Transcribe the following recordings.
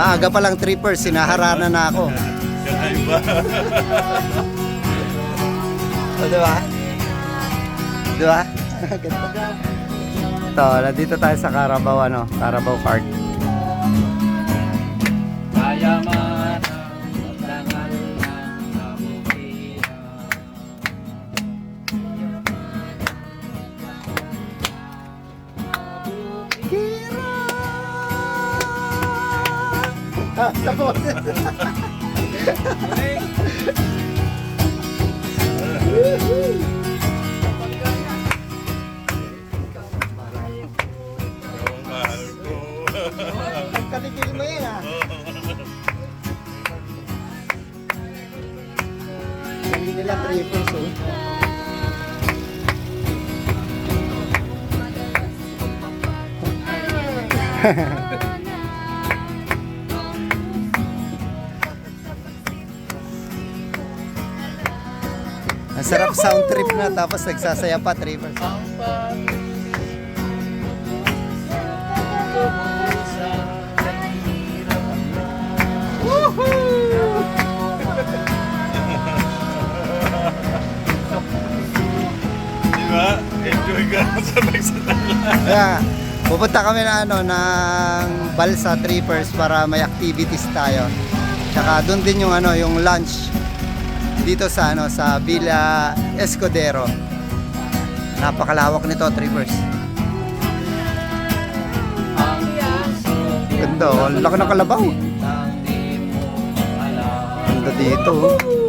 Maaga pa lang trippers, sinaharana na ako. Kakaiba. O, di ba? Di ba? Ganda. Ito, nandito tayo sa Carabao, ano? Carabao Park. Hindi nila trippers, oh. Ang sarap sound trip na tapos nagsasaya pa trippers. Ang pag-ubusan ng hirap Di ba? Enjoy ka sa tala. Kaya, pupunta kami na ano ng Balsa Trippers para may activities tayo. Tsaka doon din yung ano, yung lunch dito sa ano sa Villa Escudero. Napakalawak nito, puso Ganda, oh. Ang laki ng kalabaw. Ganda dito.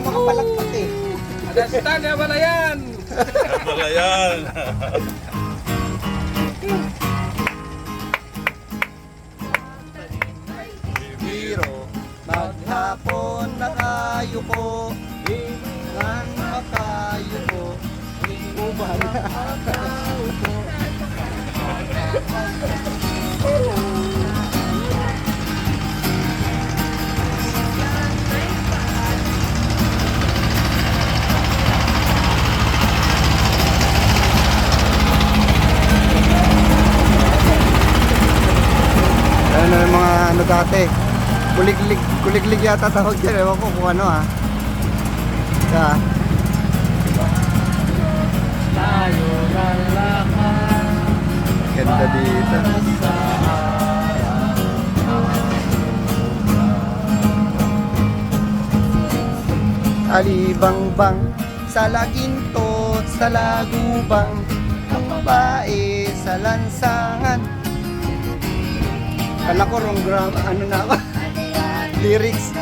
Hindi ako makapalagpat eh. Understand na wala yan Pala yan. Biro, maghapon nakayuko, nang makayuko, ubang nakayuko. Ano dati? Kuliglig, kuliglig yata tawag dyan. Ewan ko kung ano ah. Yeah. Tayo lalakad Ganda dito. Alibang-bang sa lagintot, sa lagubang Ang babae sa lansangan Kala ko wrong gram, ano na ako? Lyrics.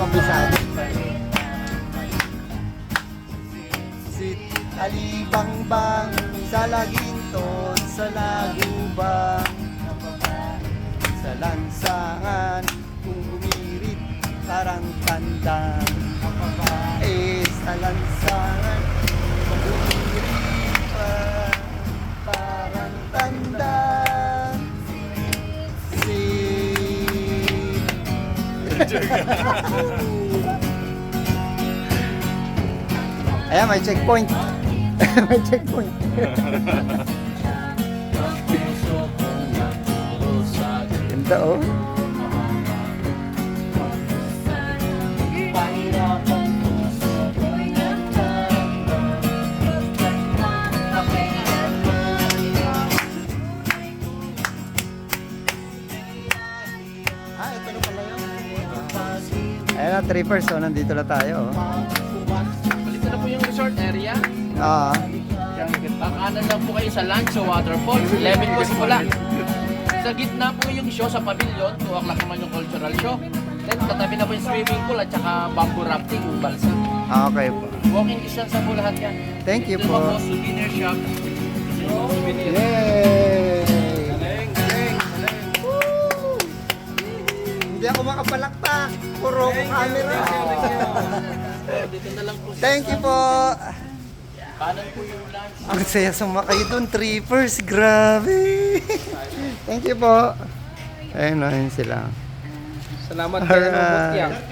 Kabisado. Si Sa lagintot, sa lagubang Sa lansangan, kung bumirit, parang tandang. Eh, sa lansangan, kung bumirit pa, parang tandang. Si Ayan, may checkpoint. may checkpoint. Ganda oh. Ayan na, trippers. So, nandito na tayo. Oh. Dito na po yung resort area. Ah, Kakanan lang po kayo sa lunch sa waterfalls. 11 po simula. Sa gitna po yung show sa pavilion. 2 o'clock naman yung cultural show. Then katabi na po yung swimming pool at saka bamboo rafting yung balsa. Ah, Okay po. Walking distance na po lahat yan. Thank you Ito naman po. po, souvenir shop. Souvenir. Yay! Hindi ako makapalakpak. Puro ko camera. Dito na lang po. Thank you po. Kanan po yung lunch. Ang saya sumakay doon, trippers. Grabe. Thank you po. Ayun, ayun sila. Salamat Alright.